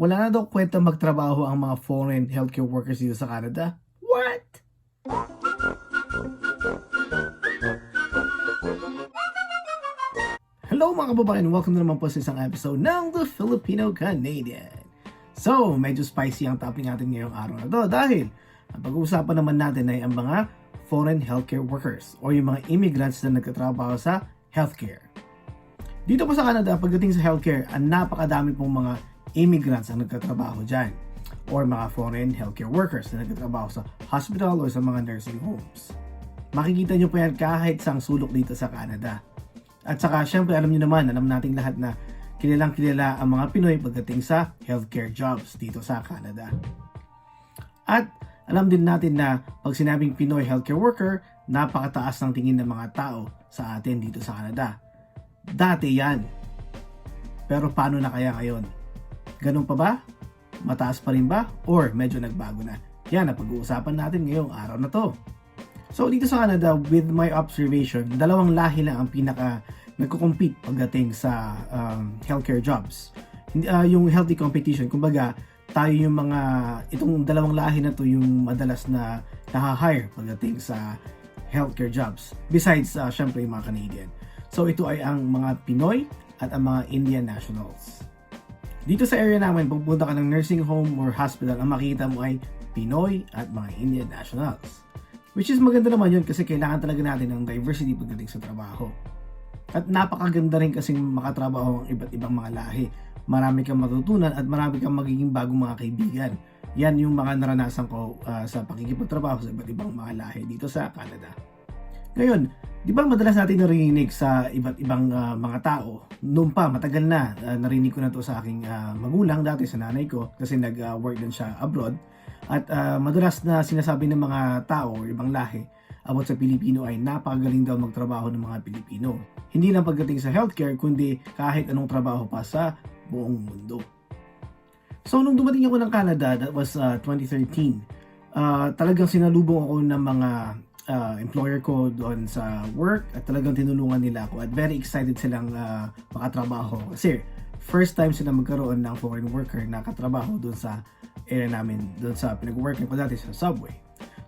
Wala na daw kwenta magtrabaho ang mga foreign healthcare workers dito sa Canada. What? Hello mga kababayan, welcome na naman po sa isang episode ng The Filipino Canadian. So, medyo spicy ang topic natin ngayong araw na to dahil ang pag-uusapan naman natin ay ang mga foreign healthcare workers o yung mga immigrants na nagtatrabaho sa healthcare. Dito po sa Canada, pagdating sa healthcare, ang napakadami pong mga immigrants ang nagtatrabaho dyan or mga foreign healthcare workers na nagtatrabaho sa hospital o sa mga nursing homes. Makikita nyo po yan kahit sa sulok dito sa Canada. At saka, syempre, alam nyo naman, alam nating lahat na kilalang kilala ang mga Pinoy pagdating sa healthcare jobs dito sa Canada. At alam din natin na pag sinabing Pinoy healthcare worker, napakataas ng tingin ng mga tao sa atin dito sa Canada. Dati yan. Pero paano na kaya ngayon? Ganun pa ba? Mataas pa rin ba? Or medyo nagbago na? Yan ang pag-uusapan natin ngayong araw na to. So dito sa Canada, with my observation, dalawang lahi lang ang pinaka nagko-compete pagdating sa um, healthcare jobs. Ah, yung healthy competition, kumbaga, tayo yung mga, itong dalawang lahi na to yung madalas na naha-hire pagdating sa healthcare jobs. Besides, uh, syempre, yung mga Canadian. So ito ay ang mga Pinoy at ang mga Indian nationals. Dito sa area namin, pagpunta ka ng nursing home or hospital, ang makita mo ay Pinoy at mga Indian nationals. Which is maganda naman yun kasi kailangan talaga natin ng diversity pagdating sa trabaho. At napakaganda rin kasing makatrabaho ang iba't ibang mga lahi. Marami kang matutunan at marami kang magiging bagong mga kaibigan. Yan yung mga naranasan ko ah, sa pakikipagtrabaho sa iba't ibang mga lahi dito sa Canada. Ngayon, di ba madalas natin narinig sa iba't ibang ah, mga tao? Noon pa, matagal na, ah, narinig ko na to sa aking ah, magulang dati sa nanay ko kasi nag-work din siya abroad. At ah, madalas na sinasabi ng mga tao o ibang lahi about sa Pilipino ay napakagaling daw magtrabaho ng mga Pilipino. Hindi lang pagdating sa healthcare, kundi kahit anong trabaho pa sa buong mundo. So, nung dumating ako ng Canada, that was ah, 2013, ah, talagang sinalubong ako ng mga ah, employer ko doon sa work at talagang tinulungan nila ako at very excited silang ah, makatrabaho kasi first time sila magkaroon ng foreign worker na katrabaho doon sa area namin, doon sa pinag-working ko dati sa subway.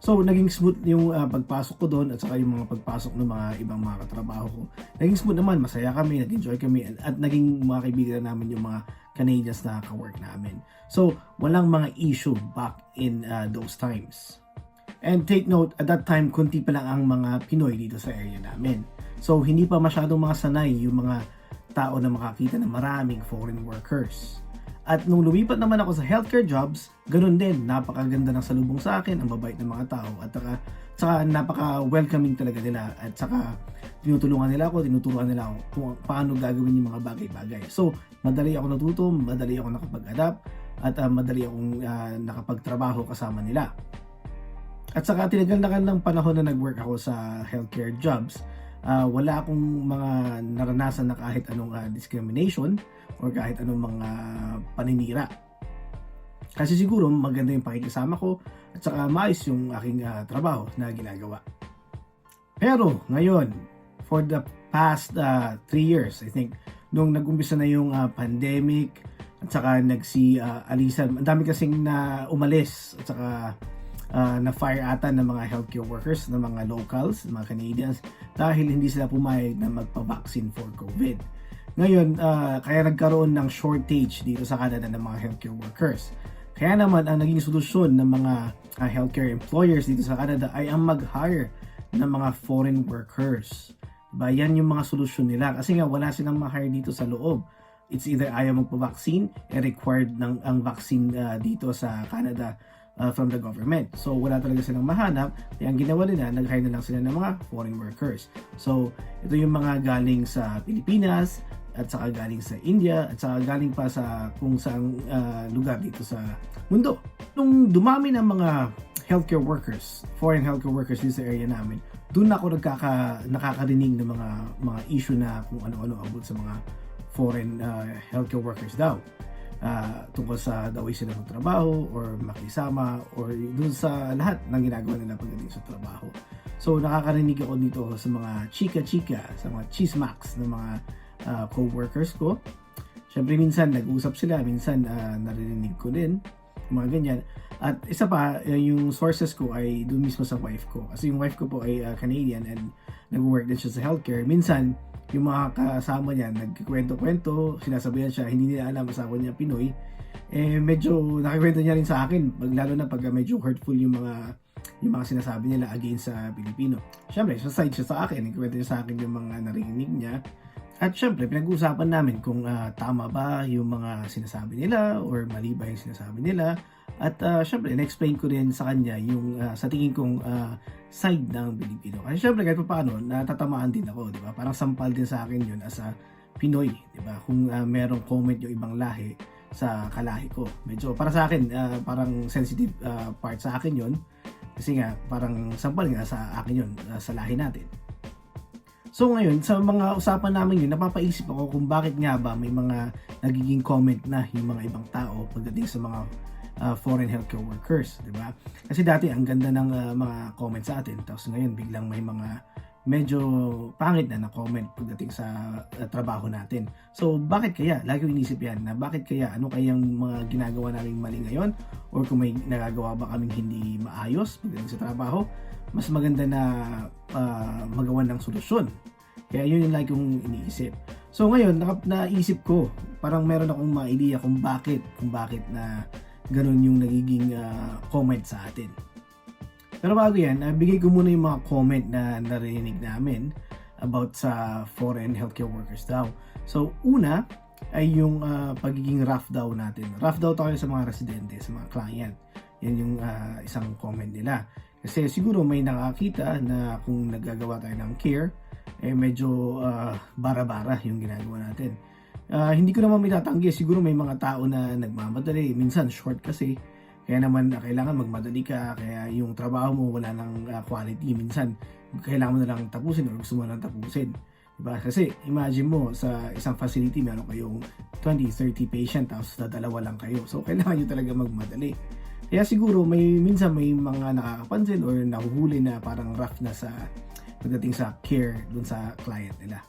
So, naging smooth yung ah, pagpasok ko doon at saka yung mga pagpasok ng mga ibang mga katrabaho ko. Naging smooth naman, masaya kami, nag-enjoy kami at, at naging mga kaibigan namin yung mga Canadians na ka-work namin. So, walang mga issue back in ah, those times. And take note, at that time, kunti pa lang ang mga Pinoy dito sa area namin. So, hindi pa masyadong mga sanay yung mga tao na makakita ng maraming foreign workers. At nung lumipat naman ako sa healthcare jobs, ganun din, napakaganda ng salubong sa akin, ang babait ng mga tao, at saka, saka napaka-welcoming talaga nila, at saka tinutulungan nila ako, tinuturuan nila ako kung paano gagawin yung mga bagay-bagay. So, madali ako natuto, madali ako nakapag-adapt, at ah, madali akong ah, nakapagtrabaho kasama nila. At saka tinagal ng panahon na nag-work ako sa healthcare jobs, ah, wala akong mga naranasan na kahit anong ah, discrimination or kahit anong mga paninira. Kasi siguro maganda yung pakikisama ko at saka maayos yung aking ah, trabaho na ginagawa. Pero ngayon, for the past 3 years, I think, nung nag-umpisa na yung ah, pandemic at saka nagsi uh, alisan, ang dami kasing na umalis at saka ah, na-fire ata ng mga healthcare workers, ng mga locals, ng mga Canadians, dahil hindi sila pumayag na magpa-vaccine for COVID. Ngayon, ah, kaya nagkaroon ng shortage dito sa Canada ng mga healthcare workers. Kaya naman, ang naging solusyon ng mga ah, healthcare employers dito sa Canada ay ang mag-hire ng mga foreign workers. Diba? Yan yung mga solusyon nila. Kasi nga, wala silang ma-hire dito sa loob. It's either ayaw magpa-vaccine, eh required ng ang vaccine ah, dito sa Canada uh, from the government. So wala talaga silang mahanap, kaya ang ginawa nila, nag-hire na lang sila ng mga foreign workers. So ito yung mga galing sa Pilipinas, at saka galing sa India, at saka galing pa sa kung saang uh, lugar dito sa mundo. Nung dumami ng mga healthcare workers, foreign healthcare workers dito sa area namin, doon ako nagkaka, nakakarinig ng mga mga issue na kung ano-ano about sa mga foreign uh, healthcare workers daw ah, tungkol sa the way sila magtrabaho or makisama or dun sa lahat ng ginagawa nila pagdating sa trabaho. So nakakarinig ako dito sa mga chika-chika, sa mga chismax ng mga ah, co-workers ko. Syempre minsan nag-usap sila, minsan ah, naririnig ko din, mga ganyan. At isa pa, eh, yung sources ko ay doon mismo sa wife ko. Kasi yung wife ko po ay ah, Canadian and nag-work din siya sa healthcare. Minsan, yung mga kasama niya, nagkikwento-kwento, sinasabihan siya, hindi nila alam asawa niya Pinoy. Eh, medyo nakikwento niya rin sa akin, pag, lalo na pag ah, medyo hurtful yung mga yung mga sinasabi nila against sa Pilipino. Siyempre, sa side siya sa akin, nagkwento niya sa akin yung mga narinig niya. At syempre, pinag-uusapan namin kung ah, tama ba yung mga sinasabi nila or mali ba yung sinasabi nila. At uh, syempre, na-explain ko din sa kanya yung ah, sa tingin kong ah, side ng Pilipino. Kasi syempre, kahit pa paano, natatamaan din ako, di ba? Parang sampal din sa akin yun as a Pinoy, di ba? Kung ah, merong comment yung ibang lahi sa kalahi ko. Medyo, para sa akin, ah, parang sensitive ah, part sa akin yun. Kasi nga, parang sampal nga sa akin yun, ah, sa lahi natin. So ngayon, sa mga usapan namin yun, napapaisip ako kung bakit nga ba may mga nagiging comment na yung mga ibang tao pagdating sa mga uh, foreign healthcare workers, di ba? Kasi dati ang ganda ng uh, mga comment sa atin, tapos ngayon biglang may mga medyo pangit na na comment pagdating sa uh, trabaho natin. So bakit kaya? Lagi inisip yan na bakit kaya? Ano kayang mga ginagawa namin mali ngayon? Or kung may nagagawa ba kaming hindi maayos pagdating sa trabaho? Mas maganda na uh, magawa ng solusyon. Kaya yun yung lagi kong iniisip. So ngayon, naka, naisip ko, parang meron akong mga idea kung bakit, kung bakit na ganun yung nagiging uh, comment sa atin. Pero bago yan, uh, bigay ko muna yung mga comment na narinig namin about sa foreign healthcare workers daw. So una ay yung uh, pagiging rough daw natin. Rough daw tayo sa mga residente, sa mga client. Yan yung uh, isang comment nila. Kasi siguro may nakakita na kung naggagawa tayo ng care, eh medyo uh, bara-bara yung ginagawa natin. Uh, hindi ko naman mitatanggi, siguro may mga tao na nagmamadali, minsan short kasi, kaya naman uh, kailangan magmadali ka, kaya yung trabaho mo wala ng uh, quality, minsan kailangan mo na lang tapusin or gusto mo na lang tapusin. Diba? Kasi imagine mo sa isang facility meron kayong 20, 30 patient tapos dalawa lang kayo. So kailangan nyo talaga magmadali. Kaya siguro may minsan may mga nakakapansin or nahuhuli na parang rough na sa pagdating sa care dun sa client nila.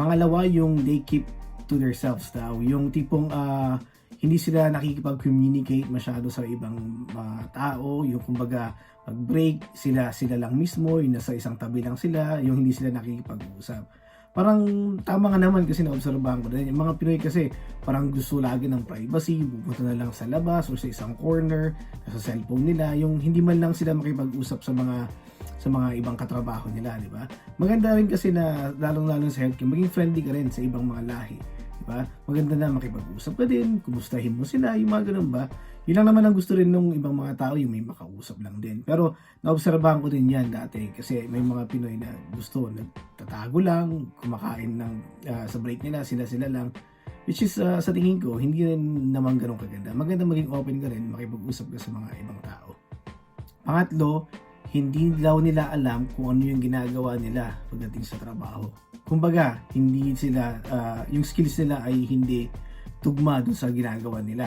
Pangalawa, yung they keep to themselves daw. Yung tipong uh, hindi sila nakikipag-communicate masyado sa ibang mga tao. Yung kumbaga, pag-break, sila, sila lang mismo, yung nasa isang tabi lang sila, yung hindi sila nakikipag-usap parang tama nga naman kasi naobserbahan ko din. Yung mga Pinoy kasi parang gusto lagi ng privacy, pupunta na lang sa labas o sa isang corner, sa cellphone nila, yung hindi man lang sila makipag-usap sa mga sa mga ibang katrabaho nila, di ba? Maganda rin kasi na lalong-lalo sa healthcare, maging friendly ka rin sa ibang mga lahi. Ba? Maganda na makipag-usap ka din, kumustahin mo sila, yung mga ganun ba? Yun lang naman ang gusto rin ng ibang mga tao, yung may makausap lang din. Pero naobserbahan ko din yan dati kasi may mga Pinoy na gusto, nagtatago lang, kumakain ng, uh, sa break nila, sila-sila lang. Which is, uh, sa tingin ko, hindi rin naman ganun kaganda. Maganda maging open ka rin, makipag-usap ka sa mga ibang tao. Pangatlo, hindi daw nila alam kung ano yung ginagawa nila pagdating sa trabaho. Kumbaga, hindi sila, uh, yung skills nila ay hindi tugma doon sa ginagawa nila.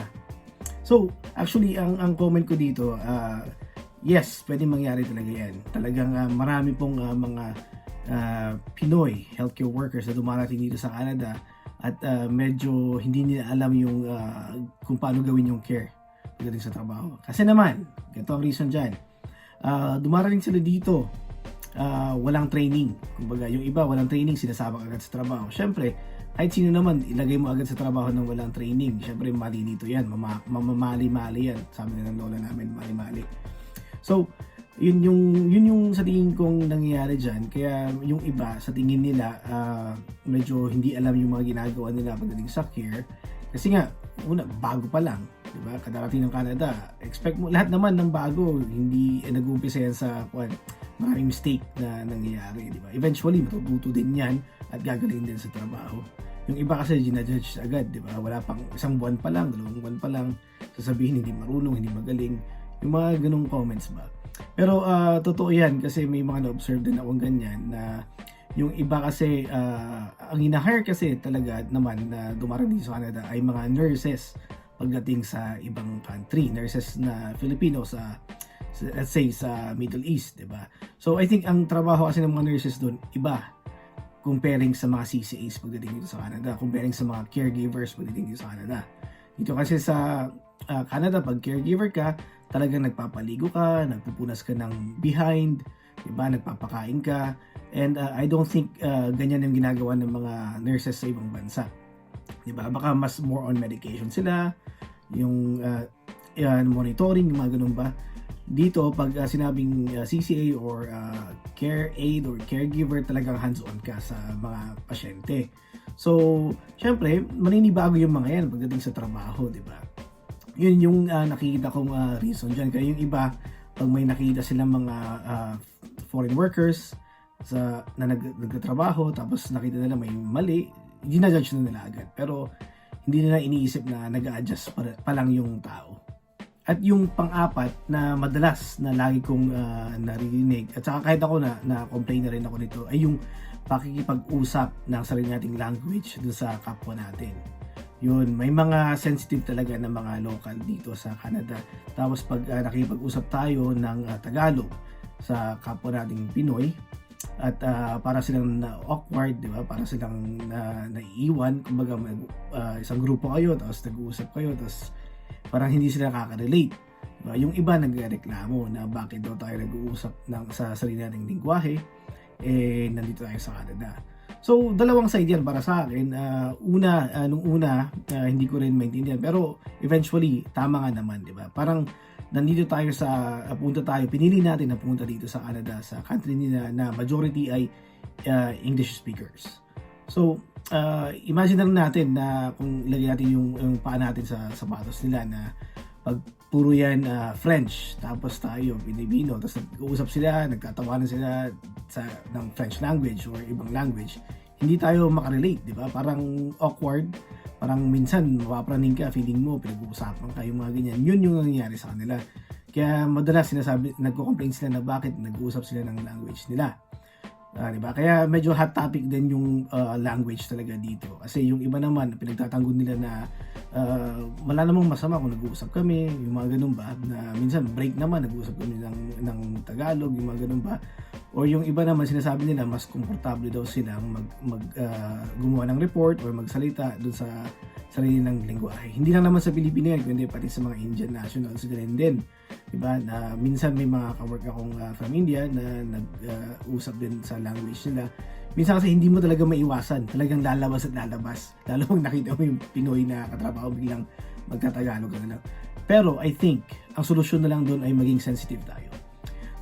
So, actually, ang, ang comment ko dito, uh, yes, pwede mangyari talaga yan. Talagang uh, marami pong uh, mga uh, Pinoy healthcare workers na dumarating dito sa Canada at uh, medyo hindi nila alam yung uh, kung paano gawin yung care pagdating sa trabaho. Kasi naman, ganito ang reason dyan. Uh, dumarating sila dito, uh, walang training. Kumbaga, yung iba, walang training, sinasabak agad sa trabaho. Siyempre, kahit sino naman, ilagay mo agad sa trabaho ng walang training. Siyempre, mali dito yan. Mama, mamamali-mali yan. Sabi na ng lola namin, mali-mali. So, yun yung, yun yung sa tingin kong nangyayari dyan. Kaya yung iba, sa tingin nila, uh, medyo hindi alam yung mga ginagawa nila pagdating sa care. Kasi nga, una, bago pa lang. Diba? Kadarating ng Canada. Expect mo, lahat naman ng bago, hindi eh, nag-uumpisa yan sa, kwan, maraming mistake na nangyayari. Diba? Eventually, matututo din yan at gagaling din sa trabaho. Yung iba kasi ginajudge agad, di ba? Wala pang isang buwan pa lang, dalawang buwan pa lang, sasabihin hindi marunong, hindi magaling. Yung mga ganong comments ba. Pero uh, totoo yan kasi may mga na-observe din akong ganyan na yung iba kasi, uh, ang ina-hire kasi talaga naman na dumarating sa Canada ay mga nurses pagdating sa ibang country. Nurses na Filipino sa, let's say sa Middle East, 'di ba? So I think ang trabaho kasi ng mga nurses doon iba comparing sa mga CCAs pagdating dito sa Canada, comparing sa mga caregivers pagdating dito sa Canada. Dito kasi sa ah, Canada, pag caregiver ka, talagang nagpapaligo ka, nagpupunas ka ng behind, diba? nagpapakain ka, and ah, I don't think ah, ganyan yung ginagawa ng mga nurses sa ibang bansa. Diba? Baka mas more on medication sila, yung uh, yan, monitoring, yung mga ganun ba. Dito, pag uh, sinabing uh, CCA or uh, care aid or caregiver, talagang hands-on ka sa mga pasyente. So, syempre, maninibago yung mga yan pagdating sa trabaho, di ba? Yun yung uh, nakikita kong uh, reason dyan. Kaya yung iba, pag may nakita silang mga uh, foreign workers sa na nag, nagtatrabaho tapos nakita nila may mali, ginajudge na nila agad. Pero hindi nila iniisip na nag-adjust pa, pa lang yung tao. At yung pang-apat na madalas na lagi kong ah, naririnig at saka kahit ako na na-complain na rin ako nito ay yung pakikipag-usap ng sarili nating language dun sa kapwa natin. Yun, may mga sensitive talaga na mga local dito sa Canada. Tapos pag ah, nakikipag-usap tayo ng ah, Tagalog sa kapwa nating Pinoy, at ah, para silang na awkward, di ba? Para silang na naiiwan, kumbaga may, ah, isang grupo kayo, tapos nag-uusap kayo, tapos parang hindi sila nakaka-relate. Diba? Yung iba nagreklamo na bakit daw tayo nag-uusap ng, sa sarili nating lingwahe, eh, nandito tayo sa Canada. So, dalawang side yan para sa akin. Ah, una, ah, nung una, ah, hindi ko rin maintindihan. Pero, eventually, tama nga naman, di ba? Parang, nandito tayo sa, ah, punta tayo, pinili natin na punta dito sa Canada, sa country nila na majority ay ah, English speakers. So, uh, imagine na natin na kung ilagay natin yung, yung paa natin sa sapatos nila na pag puro yan ah, French, tapos tayo Pilipino, tapos nag-uusap sila, nagtatawanan sila sa, ng French language or ibang language, hindi tayo makarelate, di ba? Parang awkward, parang minsan mapapraning ka, feeling mo, pinag-uusapan ka, yung mga ganyan. Yun yung nangyayari sa kanila. Kaya madalas sinasabi, nagko-complain sila na bakit nag-uusap sila ng language nila. Ah, di ba? Kaya medyo hot topic din yung ah, language talaga dito. Kasi yung iba naman, pinagtatanggol nila na ah, wala namang masama kung nag-uusap kami, yung mga ganun ba, na minsan break naman, nag-uusap kami ng, ng Tagalog, yung mga ganun ba. Or yung iba naman, sinasabi nila, mas komportable daw silang mag, mag ah, gumawa ng report or magsalita dun sa sarili ng lingwahe. Hindi lang naman sa Pilipino yan, kundi pati sa mga Indian nationals, ganun din. Diba? Na minsan may mga kawork akong ah, from India na nag-usap din sa language nila. Minsan kasi hindi mo talaga maiwasan. Talagang lalabas at lalabas. Lalo pag nakita mo yung Pinoy na katrabaho biglang magtatagalog ka. Pero I think, ang solusyon na lang doon ay maging sensitive tayo.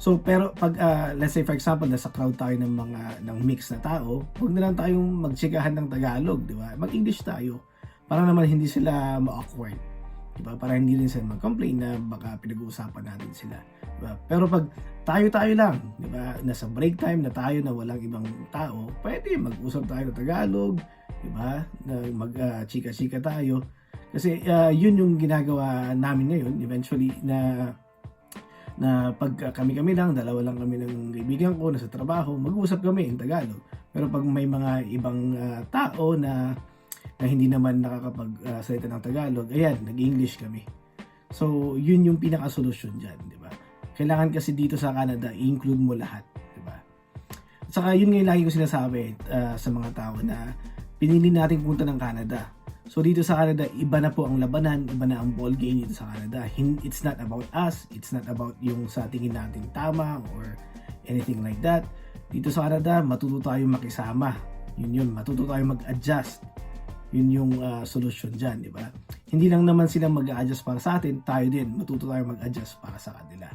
So, pero pag, ah, let's say for example, nasa crowd tayo ng mga, ng mix na tao, huwag na lang tayong magsikahan ng Tagalog, di ba? Mag-English tayo. Para naman hindi sila ma-awkward. Diba? Para hindi rin sila mag-complain na baka pinag-uusapan natin sila. Diba? Pero pag tayo-tayo lang, diba? nasa break time na tayo na walang ibang tao, pwede mag-usap tayo ng Tagalog, diba? na mag-chika-chika tayo. Kasi ah, yun yung ginagawa namin ngayon, eventually, na na pag kami-kami lang, dalawa lang kami ng kaibigan ko, nasa trabaho, mag-uusap kami in Tagalog. Pero pag may mga ibang ah, tao na na hindi naman nakakapagsalita ng Tagalog, ayan, nag-English kami. So, yun yung pinaka-solusyon dyan, di ba? Kailangan kasi dito sa Canada, i-include mo lahat, di ba? At saka, yun nga lagi ko sinasabi ah, sa mga tao na pinili natin punta ng Canada. So, dito sa Canada, iba na po ang labanan, iba na ang ball game dito sa Canada. It's not about us, it's not about yung sa tingin natin tama or anything like that. Dito sa Canada, matuto tayong makisama. Yun yun, matuto tayong mag-adjust yun yung uh, solusyon dyan, di ba? Hindi lang naman sila mag-adjust para sa atin, tayo din, matuto tayo mag-adjust para sa kanila.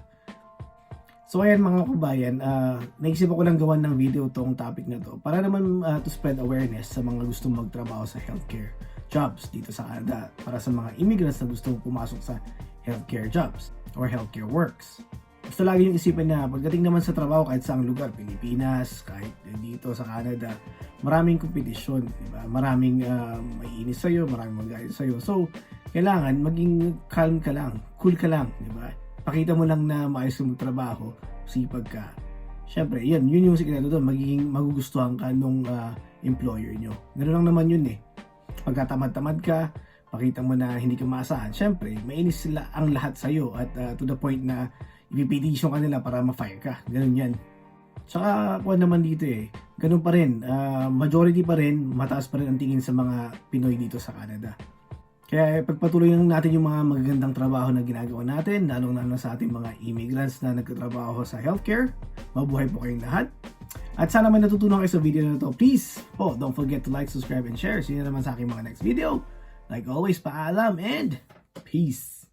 So ayan mga kabayan, uh, naisip ako lang gawan ng video tong topic na to para naman uh, to spread awareness sa mga gustong magtrabaho sa healthcare jobs dito sa Canada para sa mga immigrants na gustong pumasok sa healthcare jobs or healthcare works. Basta lagi yung isipin na pagdating naman sa trabaho kahit saang lugar, Pilipinas, kahit dito sa Canada, maraming kompetisyon, di ba? Maraming uh, may inis sa'yo, maraming magalit sa'yo. So, kailangan maging calm ka lang, cool ka lang, di ba? Pakita mo lang na maayos yung trabaho, sipag ka. Siyempre, yan, yun yung sikreto doon, magiging magugustuhan ka nung uh, employer nyo. Ganoon lang naman yun eh. Pagka tamad-tamad ka, pakita mo na hindi ka maasahan. Siyempre, mainis sila ang lahat sa'yo at uh, to the point na ipipetition ka nila para ma-fire ka. Ganun yan. Tsaka kuha naman dito eh, ganun pa rin, ah, majority pa rin, mataas pa rin ang tingin sa mga Pinoy dito sa Canada. Kaya pagpatuloy lang natin yung mga magagandang trabaho na ginagawa natin, lalong lalo sa ating mga immigrants na nagtatrabaho sa healthcare. Mabuhay po kayong lahat. At sana may natutunan kayo sa video na to. Please, po, don't forget to like, subscribe, and share. See you naman sa aking mga next video. Like always, paalam and peace!